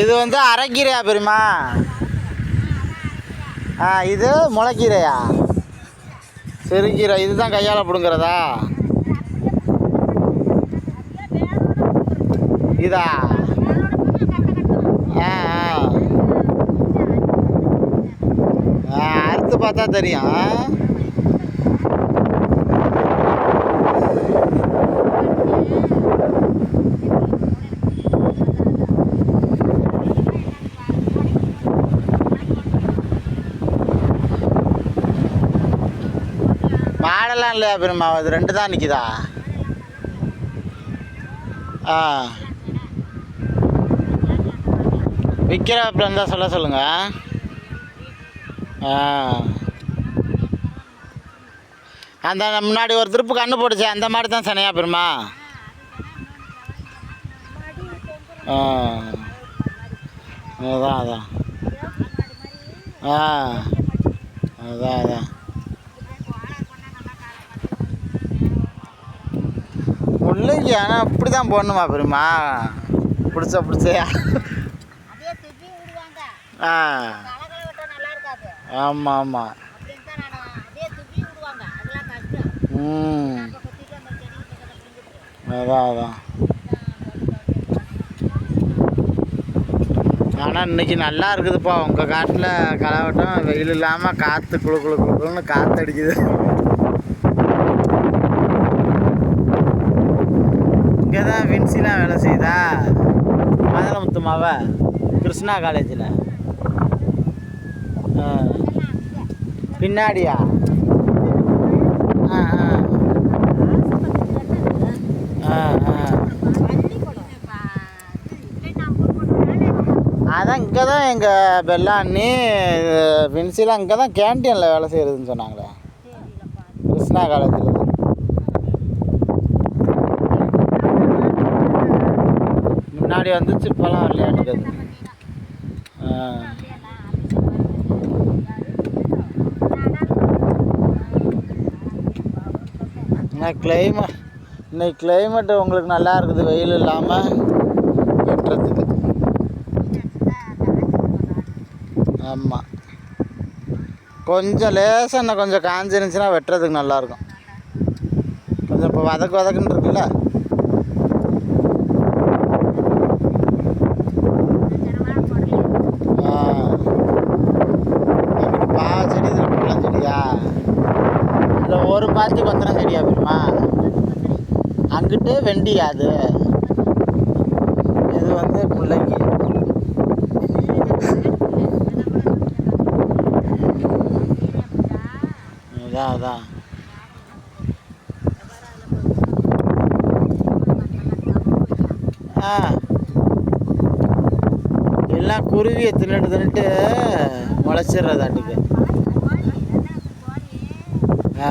இது வந்து அரைக்கீரையா பெரியமா ஆ இது முளைக்கீரையா? சிறுகீரை இதுதான் கையால் பிடுங்குறதா? இதா? ஆ ஆ. ஆ அறுத்து பார்த்தா தெரியும். ஆ? மாடெல்லாம் இல்லையா பெருமா? அது ரெண்டு தான் நிற்கிதா ஆ. விற்கிறப்ப இருந்தால் சொல்ல சொல்லுங்க. ஆ. அந்த முன்னாடி ஒரு திருப்பு கண்ணு போட்டுச்சு அந்த மாதிரி தான் சனையா பெருமா? ஆ. அதான் அதான். ஆ. அதான் அதான். முல்லைக்கு ஆனால் அப்படி தான் போடணுமா பெருமா? பிடிச்ச பிடிச்சே ஆ. ஆமாம் ஆமாம் ம். அதான் அதான் ஆனால் இன்னைக்கு நல்லா இருக்குதுப்பா. உங்கள் காட்டில் களைவட்டம் வெயில் இல்லாமல் காற்று குளு குளு குளு குளுன்னு காற்று அடிக்குது இங்கே தான் வின்சிலாம் வேலை செய்யுதா மதனமுத்துமாவ கிருஷ்ணா காலேஜில் பின்னாடியா? ஆ ஆ. ஆ ஆ. அதான் இங்கே தான் எங்கள் பெல்லாண்ணி வின்சிலாம் இங்கே தான் கேன்டீனில் வேலை செய்கிறதுன்னு சொன்னாங்களே. கிருஷ்ணா காலேஜில் முன்னாடி வந்துச்சு இப்போலாம் விளையாடுறது ஆ. இன்னைக்கு கிளைமேட் இன்னைக்கு கிளைமேட் உங்களுக்கு நல்லா இருக்குது வெயில் இல்லாமல் வெட்டுறதுக்கு. ஆமாம் கொஞ்சம் லேசாக இன்னும் கொஞ்சம் காஞ்சிருந்துச்சுன்னா வெட்டுறதுக்கு நல்லாயிருக்கும் கொஞ்சம் இப்போ வதக்கு வதக்குன்னு இருக்குல்ல? ஒரு பாத்தி பத்திரம் சரியா போயிருமா அங்கிட்டு வெண்டி அது? இது வந்து பிள்ளைக்கு. அதான் அதான். ஆ. எல்லாம் குருவியை தின்னுட்டு தின்னுட்டு முளைச்சிடுறதாட்டுக்கு. ஆ